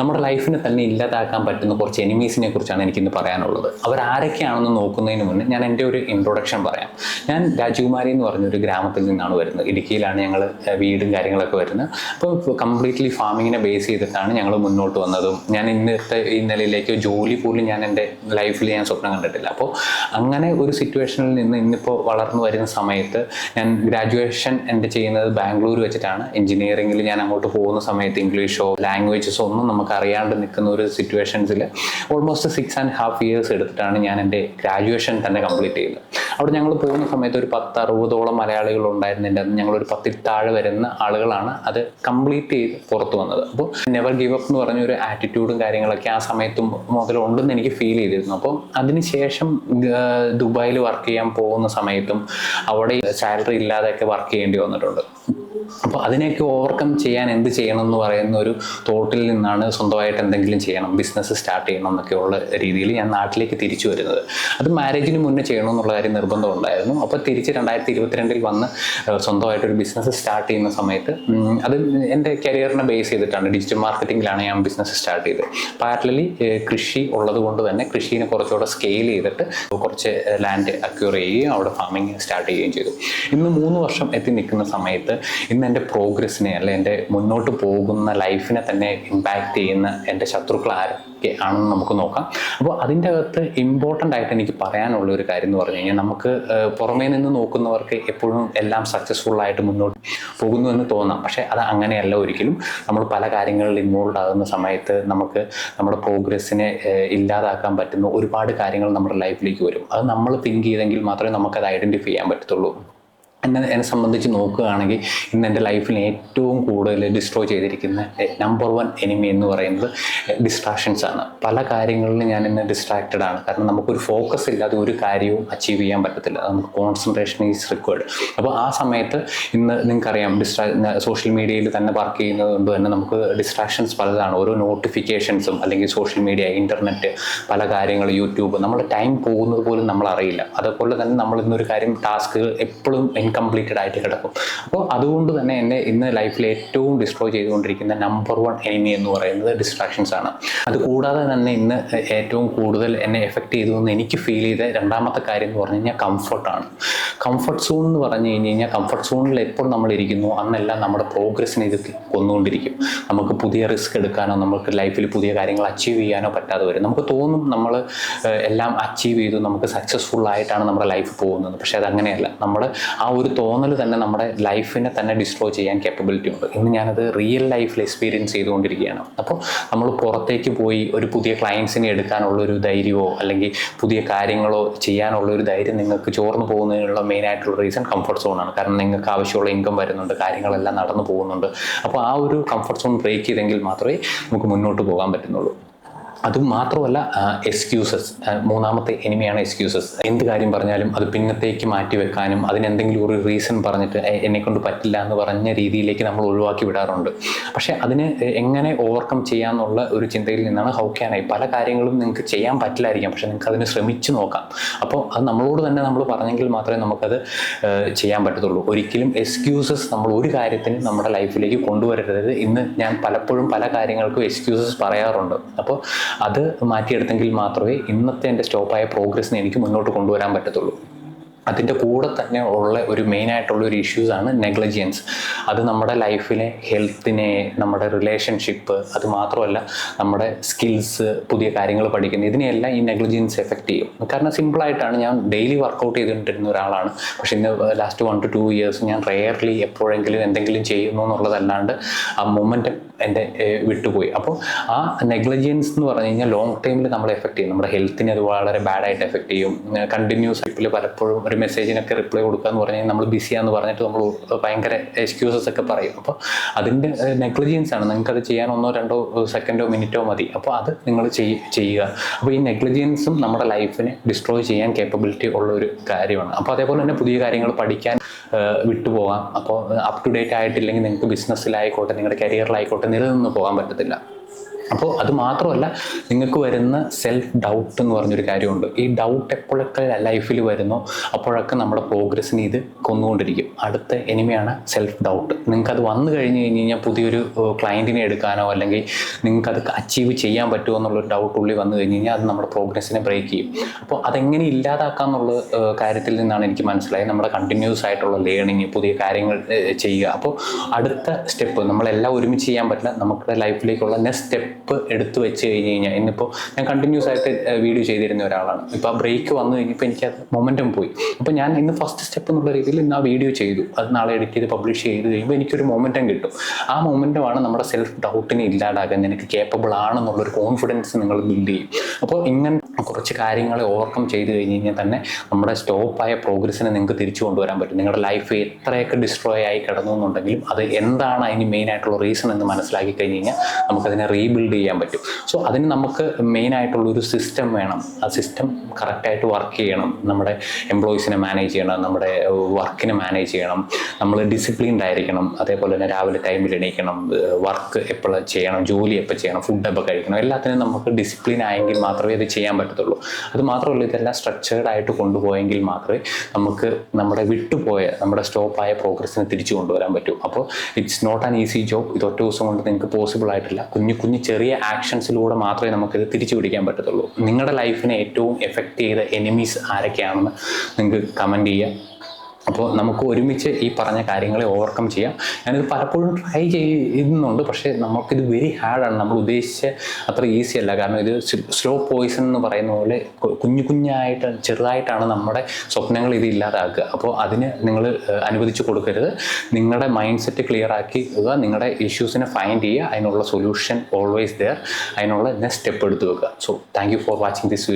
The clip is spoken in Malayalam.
നമ്മുടെ ലൈഫിനെ തന്നെ ഇല്ലാതാക്കാൻ പറ്റുന്ന കുറച്ച് എനിമീസിനെ കുറിച്ചാണ് എനിക്കിന്ന് പറയാനുള്ളത്. അവർ ആരൊക്കെയാണെന്ന് നോക്കുന്നതിന് മുന്നേ ഞാൻ എന്റെ ഒരു ഇൻട്രൊഡക്ഷൻ പറയാം. ഞാൻ രാജകുമാരി എന്ന് പറഞ്ഞൊരു ഗ്രാമത്തിൽ നിന്നാണ് വരുന്നത്. ഇടുക്കിയിലാണ് ഞങ്ങൾ വീടും കാര്യങ്ങളൊക്കെ വരുന്നത്. അപ്പോൾ കംപ്ലീറ്റ്ലി ഫാമിങ്ങിനെ ബേസ് ചെയ്തിട്ടാണ് ഞങ്ങൾ മുന്നോട്ട് വന്നതും ഞാൻ ഇന്നത്തെ ഈ നിലയിലേക്ക് ജോലി പോലും ഞാൻ എന്റെ ലൈഫിൽ ഞാൻ സ്വപ്നം കണ്ടിട്ടില്ല. അപ്പോൾ അങ്ങനെ ഒരു സിറ്റുവേഷനിൽ നിന്ന് ഇന്നിപ്പോൾ വളർന്നു വരുന്ന സമയത്ത് ഞാൻ ഗ്രാജുവേഷൻ എന്റെ ചെയ്യുന്നത് ബാംഗ്ലൂർ വെച്ചിട്ടാണ്. എഞ്ചിനീയറിംഗിൽ ഞാൻ അങ്ങോട്ട് പോകുന്ന സമയത്ത് ഇംഗ്ലീഷോ ലാംഗ്വേജസോ ഒന്നും നമുക്ക് അറിയാണ്ട് നിൽക്കുന്ന ഒരു സിറ്റുവേഷൻസിൽ almost six and half years എടുത്തിട്ടാണ് ഞാൻ എന്റെ ഗ്രാജുവേഷൻ തന്നെ കംപ്ലീറ്റ് ചെയ്തത് അവിടെ ഞങ്ങൾ പോകുന്ന സമയത്ത് ഒരു പത്ത് അറുപതോളം മലയാളികൾ ഉണ്ടായിരുന്നില്ല ഞങ്ങളൊരു പത്തിൽ താഴെ വരുന്ന ആളുകളാണ് അത് കംപ്ലീറ്റ് ചെയ്ത് പുറത്തു വന്നത്. അപ്പോൾ നെവർ ഗീവ് അപ്പ് എന്ന് പറഞ്ഞ ഒരു ആറ്റിറ്റ്യൂഡും കാര്യങ്ങളൊക്കെ ആ സമയത്തും മുതലുണ്ടെന്ന് എനിക്ക് ഫീൽ ചെയ്തിരുന്നു. അപ്പോൾ അതിനുശേഷം ദുബായിൽ വർക്ക് ചെയ്യാൻ പോകുന്ന സമയത്തും അവിടെ സാലറി ഇല്ലാതെയൊക്കെ വർക്ക് ചെയ്യേണ്ടി വന്നിട്ടുണ്ട്. അപ്പോൾ അതിനെയൊക്കെ ഓവർകം ചെയ്യാൻ എന്ത് ചെയ്യണം എന്ന് പറയുന്ന ഒരു തോട്ടിൽ നിന്നാണ് സ്വന്തമായിട്ട് എന്തെങ്കിലും ചെയ്യണം ബിസിനസ് സ്റ്റാർട്ട് ചെയ്യണം എന്നൊക്കെയുള്ള രീതിയിൽ ഞാൻ നാട്ടിലേക്ക് തിരിച്ചു വരുന്നത്. അത് മാരേജിന് മുന്നേ ചെയ്യണം എന്നുള്ള കാര്യം നിർബന്ധം ഉണ്ടായിരുന്നു. അപ്പോൾ തിരിച്ച് രണ്ടായിരത്തി ഇരുപത്തിരണ്ടിൽ വന്ന് സ്വന്തമായിട്ട് ഒരു ബിസിനസ് സ്റ്റാർട്ട് ചെയ്യുന്ന സമയത്ത് അത് എന്റെ കരിയറിനെ ബേസ് ചെയ്തിട്ടാണ് ഡിജിറ്റൽ മാർക്കറ്റിംഗിലാണ് ഞാൻ ബിസിനസ് സ്റ്റാർട്ട് ചെയ്തത്. പാരലലി കൃഷി ഉള്ളത് കൊണ്ട് തന്നെ കൃഷിനെ കുറച്ചുകൂടെ സ്കെയിൽ ചെയ്തിട്ട് കുറച്ച് ലാൻഡ് അക്യൂർ ചെയ്യുകയും അവിടെ ഫാമിംഗ് സ്റ്റാർട്ട് ചെയ്യുകയും ചെയ്തു. ഇന്ന് മൂന്ന് വർഷം എത്തി നിൽക്കുന്ന സമയത്ത് ഇന്ന് എന്റെ പ്രോഗ്രസ്സിനെ അല്ലെ എന്റെ മുന്നോട്ട് പോകുന്ന ലൈഫിനെ തന്നെ ഇമ്പാക്റ്റ് ചെയ്യുന്ന എന്റെ ശത്രുക്കൾ ആരൊക്കെ ആണെന്ന് നമുക്ക് നോക്കാം. അപ്പോൾ അതിന്റെ അകത്ത് ഇമ്പോർട്ടന്റ് ആയിട്ട് എനിക്ക് പറയാനുള്ള ഒരു കാര്യം എന്ന് പറഞ്ഞു കഴിഞ്ഞാൽ നമുക്ക് പുറമേ നിന്ന് നോക്കുന്നവർക്ക് എപ്പോഴും എല്ലാം സക്സസ്ഫുൾ ആയിട്ട് മുന്നോട്ട് പോകുന്നു എന്ന് തോന്നാം. പക്ഷേ അത് അങ്ങനെയല്ല ഒരിക്കലും. നമ്മൾ പല കാര്യങ്ങളിൽ ഇൻവോൾവ് ആകുന്ന സമയത്ത് നമുക്ക് നമ്മുടെ പ്രോഗ്രസ്സിനെ ഇല്ലാതാക്കാൻ പറ്റുന്ന ഒരുപാട് കാര്യങ്ങൾ നമ്മുടെ ലൈഫിലേക്ക് വരും. അത് നമ്മൾ തിങ്ക് ചെയ്തെങ്കിൽ മാത്രമേ നമുക്കത് ഐഡന്റിഫൈ ചെയ്യാൻ പറ്റത്തുള്ളൂ. എന്നെ എന്നെ സംബന്ധിച്ച് നോക്കുകയാണെങ്കിൽ ഇന്ന് എന്റെ ലൈഫിൽ ഏറ്റവും കൂടുതൽ ഡിസ്ട്രോയ് ചെയ്തിരിക്കുന്ന നമ്പർ വൺ എനിമി എന്ന് പറയുന്നത് ഡിസ്ട്രാക്ഷൻസ് ആണ്. പല കാര്യങ്ങളിലും ഞാൻ ഇന്ന് ഡിസ്ട്രാക്റ്റഡ് ആണ്. കാരണം നമുക്കൊരു ഫോക്കസ് ഇല്ലാതെ ഒരു കാര്യവും അച്ചീവ് ചെയ്യാൻ പറ്റത്തില്ല. നമുക്ക് കോൺസെൻട്രേഷൻ ഈസ് റിക്വയർഡ് അപ്പോൾ ആ സമയത്ത് ഇന്ന് നിങ്ങൾക്കറിയാം ഡിസ്ട്രാ സോഷ്യൽ മീഡിയയിൽ തന്നെ വർക്ക് ചെയ്യുന്നത് കൊണ്ട് തന്നെ നമുക്ക് ഡിസ്ട്രാക്ഷൻസ് പലതാണ്. ഓരോ നോട്ടിഫിക്കേഷൻസും അല്ലെങ്കിൽ സോഷ്യൽ മീഡിയ ഇന്റർനെറ്റ് പല കാര്യങ്ങൾ യൂട്യൂബ് നമ്മുടെ ടൈം പോകുന്നത് പോലും നമ്മൾ അറിയില്ല അതുപോലെ തന്നെ നമ്മൾ ഇന്നൊരു കാര്യം ടാസ്കുകൾ എപ്പോഴും ഇൻകംപ്ലീറ്റഡ് ആയിട്ട് കിടക്കും. അപ്പോൾ അതുകൊണ്ട് തന്നെ എന്നെ ഇന്ന് ലൈഫിൽ ഏറ്റവും ഡിസ്ട്രോയ് ചെയ്തുകൊണ്ടിരിക്കുന്ന നമ്പർ വൺ എനിമി എന്ന് പറയുന്നത് ഡിസ്ട്രാക്ഷൻസ് ആണ്. അത് കൂടാതെ തന്നെ ഇന്ന് ഏറ്റവും കൂടുതൽ എന്നെ എഫക്റ്റ് ചെയ്തു എന്ന് എനിക്ക് ഫീൽ ചെയ്ത രണ്ടാമത്തെ കാര്യം എന്ന് പറഞ്ഞു കഴിഞ്ഞാൽ കംഫർട്ടാണ് കംഫർട്ട് സോൺ എന്ന് പറഞ്ഞു കഴിഞ്ഞ് കഴിഞ്ഞാൽ കംഫർട്ട് സോണിൽ എപ്പോൾ നമ്മൾ ഇരിക്കുന്നു അന്നെല്ലാം നമ്മുടെ പ്രോഗ്രസ്സിനെ ഇത് കൊന്നുകൊണ്ടിരിക്കും. നമുക്ക് പുതിയ റിസ്ക് എടുക്കാനോ നമുക്ക് ലൈഫിൽ പുതിയ കാര്യങ്ങൾ അച്ചീവ് ചെയ്യാനോ പറ്റാതെ വരും. നമുക്ക് തോന്നും നമ്മൾ എല്ലാം അച്ചീവ് ചെയ്തു നമുക്ക് സക്സസ്ഫുൾ ആയിട്ടാണ് നമ്മുടെ ലൈഫ് പോകുന്നത്. പക്ഷേ അതങ്ങനെയല്ല. നമ്മൾ ആ ഒരു തോന്നൽ തന്നെ നമ്മുടെ ലൈഫിനെ തന്നെ ഡിസ്ട്രോ ചെയ്യാൻ കേപ്പബിലിറ്റി ഉണ്ട്. ഇന്ന് ഞാനത് റിയൽ ലൈഫിൽ എക്സ്പീരിയൻസ് ചെയ്തുകൊണ്ടിരിക്കുകയാണ്. അപ്പോൾ നമ്മൾ പുറത്തേക്ക് പോയി ഒരു പുതിയ ക്ലയൻസിനെ എടുക്കാനുള്ള ഒരു ധൈര്യമോ അല്ലെങ്കിൽ പുതിയ കാര്യങ്ങളോ ചെയ്യാനുള്ള ഒരു ധൈര്യം നിങ്ങൾക്ക് ചോർന്നു പോകുന്നതിനുള്ള മെയിൻ ആയിട്ടുള്ള റീസൺ കംഫർട്ട് സോണാണ് കാരണം നിങ്ങൾക്ക് ആവശ്യമുള്ള ഇൻകം വരുന്നുണ്ട് കാര്യങ്ങളെല്ലാം നടന്നു പോകുന്നുണ്ട്. അപ്പോൾ ആ ഒരു കംഫർട്ട് സോൺ ബ്രേക്ക് ചെയ്തെങ്കിൽ മാത്രമേ നമുക്ക് മുന്നോട്ട് പോകാൻ പറ്റുന്നുള്ളൂ. അതും മാത്രമല്ല എക്സ്ക്യൂസസ് മൂന്നാമത്തെ എനിമിയാണ് എക്സ്ക്യൂസസ് എന്ത് കാര്യം പറഞ്ഞാലും അത് പിന്നത്തേക്ക് മാറ്റി വെക്കാനും അതിനെന്തെങ്കിലും ഒരു റീസൺ പറഞ്ഞിട്ട് എന്നെക്കൊണ്ട് എന്നെ കൊണ്ട് പറ്റില്ല എന്ന് പറഞ്ഞ രീതിയിലേക്ക് നമ്മൾ ഒഴിവാക്കി വിടാറുണ്ട്. പക്ഷേ അതിന് എങ്ങനെ ഓവർകം ചെയ്യാമെന്നുള്ള ഒരു ചിന്തയിൽ നിന്നാണ് ഹൗ ക്യാൻ ഐ പല കാര്യങ്ങളും നിങ്ങൾക്ക് ചെയ്യാൻ പറ്റില്ലായിരിക്കാം പക്ഷേ നിങ്ങൾക്ക് അതിന് ശ്രമിച്ചു നോക്കാം. അപ്പോൾ അത് നമ്മളോട് തന്നെ നമ്മൾ പറഞ്ഞെങ്കിൽ മാത്രമേ നമുക്കത് ചെയ്യാൻ പറ്റത്തുള്ളൂ. ഒരിക്കലും എക്സ്ക്യൂസസ് നമ്മൾ ഒരു കാര്യത്തിന് നമ്മുടെ ലൈഫിലേക്ക് കൊണ്ടുവരരുത്. ഇന്ന് ഞാൻ പലപ്പോഴും പല കാര്യങ്ങൾക്കും എക്സ്ക്യൂസസ് പറയാറുണ്ട്. അപ്പോൾ അത് മാറ്റിയെടുത്തെങ്കിൽ മാത്രമേ ഇന്നത്തെ എന്റെ സ്റ്റോപ്പായ പ്രോഗ്രസ്സിനെ എനിക്ക് മുന്നോട്ട് കൊണ്ടുവരാൻ പറ്റത്തുള്ളൂ. അതിന്റെ കൂടെ തന്നെ ഉള്ള ഒരു മെയിൻ ആയിട്ടുള്ള ഒരു ഇഷ്യൂസ് ആണ് നെഗ്ലജിയൻസ് അത് നമ്മുടെ ലൈഫിലെ ഹെൽത്തിനെ നമ്മുടെ റിലേഷൻഷിപ്പ് അത് മാത്രമല്ല നമ്മുടെ സ്കിൽസ് പുതിയ കാര്യങ്ങൾ പഠിക്കുന്നത് ഇതിനെയെല്ലാം ഈ നെഗ്ലജിയൻസ് എഫക്റ്റ് ചെയ്യും. കാരണം സിമ്പിളായിട്ടാണ് ഞാൻ ഡെയിലി വർക്കൗട്ട് ചെയ്തുകൊണ്ടിരുന്ന ഒരാളാണ്. പക്ഷേ ഇന്ന് last one two two years ഞാൻ റെയർലി എപ്പോഴെങ്കിലും എന്തെങ്കിലും ചെയ്യുന്നു എന്നുള്ളതല്ലാണ്ട് ആ മൊമെന്റം എന്റെ വിട്ടുപോയി. അപ്പോൾ ആ നെഗ്ലിജൻസ് എന്ന് പറഞ്ഞു കഴിഞ്ഞാൽ ലോങ് ടൈമിൽ നമ്മളെ എഫക്റ്റ് ചെയ്യും. നമ്മുടെ ഹെൽത്തിനെ അത് വളരെ ബാഡായിട്ട് എഫക്റ്റ് ചെയ്യും. കണ്ടിന്യൂസ് ആയിട്ട് പലപ്പോഴും ഒരു മെസ്സേജിനൊക്കെ റിപ്ലൈ കൊടുക്കുക എന്ന് പറഞ്ഞു കഴിഞ്ഞാൽ നമ്മൾ ബിസിയാന്ന് പറഞ്ഞിട്ട് നമ്മൾ ഭയങ്കര എക്സ്ക്യൂസസ് ഒക്കെ പറയും. അപ്പോൾ അതിന്റെ നെഗ്ലിജൻസ് ആണ്. നിങ്ങൾക്കത് ചെയ്യാൻ ഒന്നോ രണ്ടോ സെക്കൻഡോ മിനിറ്റോ മതി. അപ്പോൾ അത് നിങ്ങൾ ചെയ്യുക. അപ്പോൾ ഈ നെഗ്ലിജൻസും നമ്മുടെ ലൈഫിനെ ഡിസ്ട്രോയ് ചെയ്യാൻ കേപ്പബിലിറ്റി ഉള്ള ഒരു കാര്യമാണ്. അപ്പോൾ അതേപോലെ തന്നെ പുതിയ കാര്യങ്ങൾ പഠിക്കാൻ വിട്ടുപോകാം അപ്പോൾ അപ് ടു ഡേറ്റ് ആയിട്ടില്ലെങ്കിൽ നിങ്ങൾക്ക് ബിസിനസ്സിലായിക്കോട്ടെ നിങ്ങളുടെ കരിയറിലായിക്കോട്ടെ നിലനിന്ന് പോകാൻ പറ്റത്തില്ല. അപ്പോൾ അത് മാത്രമല്ല നിങ്ങൾക്ക് വരുന്ന സെൽഫ് ഡൗട്ട് എന്ന് പറഞ്ഞൊരു കാര്യമുണ്ട്. ഈ ഡൗട്ട് എപ്പോഴൊക്കെ ലൈഫിൽ വരുന്നോ അപ്പോഴൊക്കെ നമ്മുടെ പ്രോഗ്രസ്സിനെ ഇത് കൊന്നുകൊണ്ടിരിക്കും. അടുത്ത എനിമയാണ് സെൽഫ് ഡൗട്ട് നിങ്ങൾക്ക് അത് വന്നു കഴിഞ്ഞ് കഴിഞ്ഞ് കഴിഞ്ഞാൽ പുതിയൊരു ക്ലയന്റിനെ എടുക്കാനോ അല്ലെങ്കിൽ നിങ്ങൾക്ക് അത് അച്ചീവ് ചെയ്യാൻ പറ്റുമോ എന്നുള്ളൊരു ഡൗട്ട് ഉള്ളിൽ വന്നു കഴിഞ്ഞ് കഴിഞ്ഞാൽ അത് നമ്മുടെ പ്രോഗ്രസ്സിനെ ബ്രേക്ക് ചെയ്യും. അപ്പോൾ അതെങ്ങനെ ഇല്ലാതാക്കാം എന്നുള്ള കാര്യത്തിൽ നിന്നാണ് എനിക്ക് മനസ്സിലായത്. നമ്മുടെ കണ്ടിന്യൂസ് ആയിട്ടുള്ള ലേണിങ് പുതിയ കാര്യങ്ങൾ ചെയ്യുക. അപ്പോൾ അടുത്ത സ്റ്റെപ്പ് നമ്മളെല്ലാം ഒരുമിച്ച് ചെയ്യാൻ പറ്റില്ല. നമ്മുടെ ലൈഫിലേക്കുള്ള നെക്സ്റ്റ് സ്റ്റെപ്പ് എടുത്തു വെച്ച് കഴിഞ്ഞ് കഴിഞ്ഞാൽ ഇന്നിപ്പോൾ ഞാൻ കണ്ടിന്യൂസ് ആയിട്ട് വീഡിയോ ചെയ്തിരുന്ന ഒരാളാണ്. ഇപ്പോൾ ആ ബ്രേക്ക് വന്നു കഴിഞ്ഞപ്പോൾ എനിക്ക് അത് മൊമെന്റം പോയി. അപ്പോൾ ഞാൻ ഇന്ന് ഫസ്റ്റ് സ്റ്റെപ്പ് എന്നുള്ള രീതിയിൽ ഇന്ന് ആ വീഡിയോ ചെയ്തു. അത് നാളെ എഡിറ്റ് ചെയ്ത് പബ്ലിഷ് ചെയ്ത് കഴിയുമ്പോൾ എനിക്കൊരു മൊമെന്റം കിട്ടും. ആ മൊമെന്റമാണ് നമ്മുടെ സെൽഫ് ഡൗട്ടിനെ ഇല്ലാതാക്കാൻ എനിക്ക് കേപ്പബിൾ ആണെന്നുള്ളൊരു കോൺഫിഡൻസ് നിങ്ങൾ ബിൽഡ് ചെയ്യും. അപ്പോൾ ഇങ്ങനെ കുറച്ച് കാര്യങ്ങളെ ഓവർകം ചെയ്ത് കഴിഞ്ഞ് കഴിഞ്ഞാൽ തന്നെ നമ്മുടെ സ്റ്റോപ്പായ പ്രോഗ്രസ്സിനെ നിങ്ങൾക്ക് തിരിച്ചു കൊണ്ടുവരാൻ പറ്റും. നിങ്ങളുടെ ലൈഫ് എത്രയൊക്കെ ഡിസ്ട്രോയ് ആയി കിടന്നു എന്നുണ്ടെങ്കിലും അത് എന്താണ് അതിന് മെയിൻ ആയിട്ടുള്ള റീസൺ എന്ന് മനസ്സിലാക്കി കഴിഞ്ഞ് കഴിഞ്ഞാൽ നമുക്കതിനെ റീബിൽഡ് ചെയ്യാൻ പറ്റും. സോ അതിന് നമുക്ക് മെയിൻ ആയിട്ടുള്ള ഒരു സിസ്റ്റം വേണം. ആ സിസ്റ്റം കറക്റ്റായിട്ട് വർക്ക് ചെയ്യണം. നമ്മുടെ എംപ്ലോയീസിനെ മാനേജ് ചെയ്യണം. നമ്മുടെ വർക്കിനെ മാനേജ് ചെയ്യണം. നമ്മൾ ഡിസിപ്ലിൻഡ് ആയിരിക്കണം. അതേപോലെ തന്നെ രാവിലെ ടൈമിൽ എണീക്കണം. വർക്ക് എപ്പോൾ ചെയ്യണം? ജോലി എപ്പോൾ ചെയ്യണം? ഫുഡ് എപ്പോൾ കഴിക്കണം. എല്ലാത്തിനും നമുക്ക് ഡിസിപ്ലിൻ ആയെങ്കിൽ മാത്രമേ ഇത് ചെയ്യാൻ പറ്റത്തുള്ളൂ. അത് മാത്രമല്ല ഇതെല്ലാം സ്ട്രക്ചേർഡ് ആയിട്ട് കൊണ്ടുപോയെങ്കിൽ മാത്രമേ നമുക്ക് നമ്മുടെ വിട്ടുപോയ നമ്മുടെ സ്റ്റോപ്പായ പ്രോഗ്രസ്സിനെ തിരിച്ചു കൊണ്ടുവരാൻ പറ്റൂ. അപ്പോൾ it's not an easy job ഇത് ഒറ്റ ദിവസം കൊണ്ട് നിങ്ങൾക്ക് പോസിബിൾ ആയിട്ടില്ല. കുഞ്ഞു കുഞ്ഞു ചെറിയ ആക്ഷൻസിലൂടെ മാത്രമേ നമുക്കിത് തിരിച്ചു പിടിക്കാൻ പറ്റത്തുള്ളൂ. നിങ്ങളുടെ ലൈഫിനെ ഏറ്റവും എഫക്റ്റ് ചെയ്ത എനിമീസ് ആരൊക്കെയാണെന്ന് നിങ്ങൾക്ക് കമന്റ് ചെയ്യുക അപ്പോൾ നമുക്ക് ഒരുമിച്ച് ഈ പറഞ്ഞ കാര്യങ്ങളെ ഓവർകം ചെയ്യാം. ഞാനിത് പലപ്പോഴും ട്രൈ ചെയ്യുന്നുണ്ട്. പക്ഷേ നമുക്കിത് വെരി ഹാർഡാണ് നമ്മൾ ഉദ്ദേശിച്ച അത്ര ഈസി അല്ല. കാരണം ഇത് സ്ലോ പോയിസൺ എന്ന് പറയുന്ന പോലെ കുഞ്ഞു കുഞ്ഞായിട്ട് ചെറുതായിട്ടാണ് നമ്മുടെ സ്വപ്നങ്ങൾ ഇത് ഇല്ലാതാക്കുക. അപ്പോൾ അതിന് നിങ്ങൾ അനുവദിച്ച് കൊടുക്കരുത്. നിങ്ങളുടെ മൈൻഡ് സെറ്റ് ക്ലിയർ ആക്കി നിങ്ങളുടെ ഇഷ്യൂസിനെ ഫൈൻഡ് ചെയ്യുക. അതിനുള്ള സൊല്യൂഷൻ ഓൾവേസ് ദെയർ അതിനുള്ള നെക്സ്റ്റ് സ്റ്റെപ്പ് എടുത്ത് വെക്കുക. So thank you for watching this video